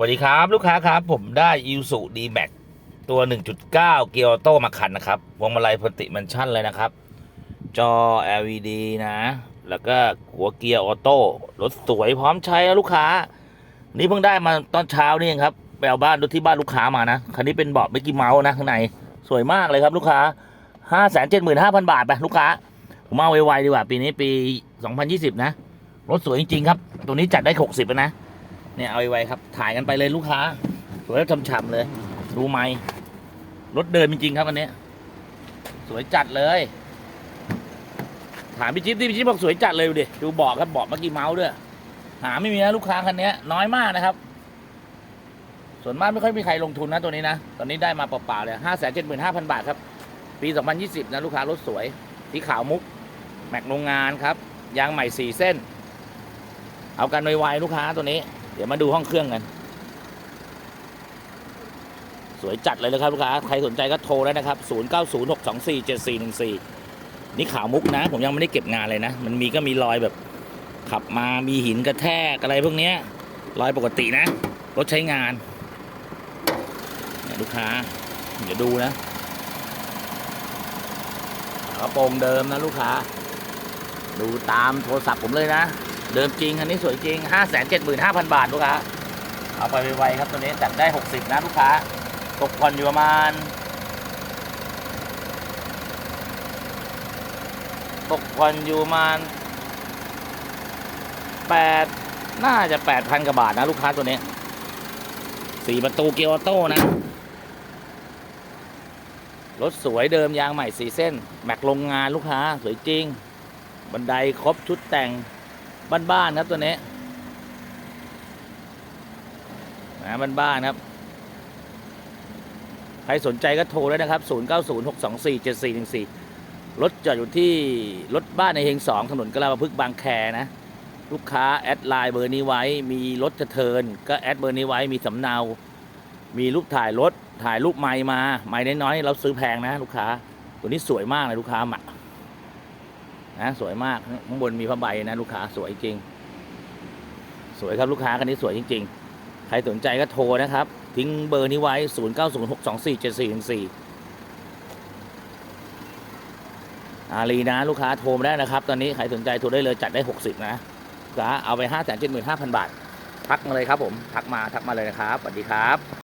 สวัสดีครับ ลูกค้าครับ ผมได้อิวสุดีแม็กตัว 1.9 เกียร์ออโต้มาคันนะครับพวงมาลัยพติมันชั่นเลยนะครับ จอ LED นะ แล้วก็หัวเกียร์ออโต้รถสวยพร้อมใช้ลูกค้า นี่เพิ่งได้มาตอนเช้านี่เองครับไปเอาบ้านรถที่บ้านลูกค้ามานะคันนี้เป็นเบาะเมกกี้เมาส์นะข้างในสวยมากเลยครับลูกค้า 5 7 5 0 0 0 บาทไปลูกค้า ผมเอาไวๆดีกว่าปีนี้ปี 2020 นะรถสวยจริงๆครับ ตัวนี้จัดได้ 60นะ เนี่ยเอาไว้ครับ ถ่ายกันไปเลยลูกค้าสวยแล้วฉ่ำๆเลย ดูไหมรถเดินจริงๆครับอันนี้ สวยจัดเลย ถามพี่จิ๊บดิพี่จิ๊บบอกสวยจัดเลยดูดิดูเบาะครับเบาะเมื่อกี้เมาส์ด้วยหาไม่มีนะลูกค้าคันนี้น้อยมากนะครับ ส่วนมากไม่ค่อยมีใครลงทุนนะตัวนี้นะ ตอนนี้ได้มาเปล่าๆเลยห้าแสนเจ็ดหมื่นห้าพันบาทครับ ปีสองพันยี่สิบนะลูกค้ารถสวยสีขาวมุก แม็กโรงงานครับ ยางใหม่สี่เส้น เอากันไวๆลูกค้าตัวนี้ ดี๋ยวมาดูห้องเครื่องกัน สวยจัดเลยนะครับลูกค้าใครสนใจก็โทรได้นะครับ 0906247414 นี่ขาวมุกนะ ผมยังไม่ได้เก็บงานเลยนะ มันมีก็มีรอยแบบขับมามีหินกระแทกอะไรพวกนี้รอยปกตินะ รถใช้งานนลูกค้า เดี๋ยวดูนะกระโปรงเดิมนะลูกค้า ดูตามโทรศัพท์ผมเลยนะ เดิมจริงอันนี้สวยจริง 5 7 5 0 0 0 บาทลูกค้า เอาไปไวๆครับตัวนี้จัดได้ 60 นะลูกค้า ตกผ่อนอยู่ประมาณ ตกผ่อนอยู่ประมาณ8น่าจะ 8,000 กว่าบาทนะลูกค้าตัวนี้สี่ประตูเกียร์ออโต้นะ รถสวยเดิมยางใหม่สีเส้น แม็กโรงงานลูกค้า สวยจริง บันไดครบชุดแต่ง บ้านๆครับตัวนี้นะบ้านๆครับ ใครสนใจก็โทรได้นะครับ 0906247414 รถจอดอยู่ที่รถบ้านในเฮงสองถนนกลาพฤกบางแคนะ ลูกค้าแอดไลน์เบอร์นี้ไว้ มีรถจะเทินก็แอดเบอร์นี้ไว้ มีสำเนา มีรูปถ่ายรถ ถ่ายรูปไม้มา ไม้น้อยๆ เราซื้อแพงนะ ลูกค้า ตัวนี้สวยมากเลยลูกค้าหมัก นะสวยมากข้างบนมีผ้าใบนะลูกค้าสวยจริง สวยครับลูกค้าคันนี้สวยจริง ๆ ใครสนใจก็โทรนะครับ ทิ้งเบอร์นี้ไว้ 0 9 0 6 2 4 7 4 4อารีนะ ลูกค้าโทรมาได้นะครับ ตอนนี้ใครสนใจโทรได้เลยจัดได้ 60 นะลูกค้าเอาไป 5 7 5 0 0 0 บาท ทักมาเลยครับผม ทักมาทักมาเลยนะครับสวัสดีครับ